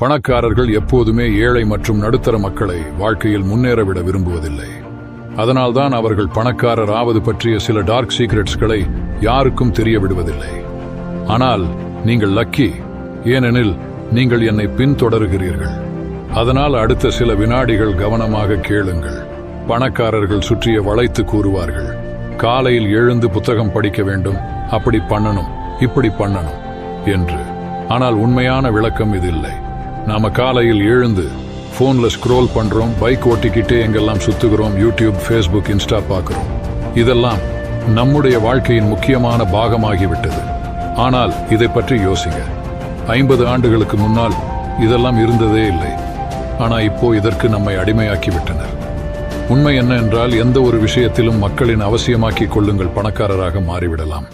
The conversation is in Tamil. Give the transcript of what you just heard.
பணக்காரர்கள் எப்போதுமே ஏழை மற்றும் நடுத்தர மக்களை வாழ்க்கையில் முன்னேறவிட விரும்புவதில்லை. அதனால்தான் அவர்கள் பணக்காரர் ஆவது பற்றிய சில டார்க் சீக்ரெட்ஸ்களை யாருக்கும் தெரிய விடுவதில்லை ஆனால் நீங்கள் லக்கி ஏனெனில் நீங்கள் என்னை பின்தொடருகிறீர்கள். அதனால் அடுத்த சில வினாடிகள் கவனமாக கேளுங்கள். பணக்காரர்கள் சுற்றிய வளைத்து கூறுவார்கள் காலையில் எழுந்து புத்தகம் படிக்க வேண்டும் அப்படி பண்ணணும் இப்படி பண்ணணும் என்று. ஆனால் உண்மையான விளக்கம் இது இல்லை. நாம காலையில் எழுந்து போன்ல ஸ்க்ரோல் பண்றோம் பைக் ஓட்டிக்கிட்டே எங்கெல்லாம் சுத்துகிறோம் யூடியூப் ஃபேஸ்புக் இன்ஸ்டா பார்க்குறோம். இதெல்லாம் நம்முடைய வாழ்க்கையின் முக்கியமான பாகமாகிவிட்டது. ஆனால் இதை பற்றி யோசிங்க. ஐம்பது ஆண்டுகளுக்கு முன்னால் இதெல்லாம் இருந்ததே இல்லை. ஆனா இப்போ இதற்கு நம்மை அடிமையாக்கி விட்டனர் உண்மை என்ன என்றால் எந்த ஒரு விஷயத்திலும் மக்களின் அவசியமாக்கிக் கொள்ளுங்கள் பணக்காரராக மாறிவிடலாம்.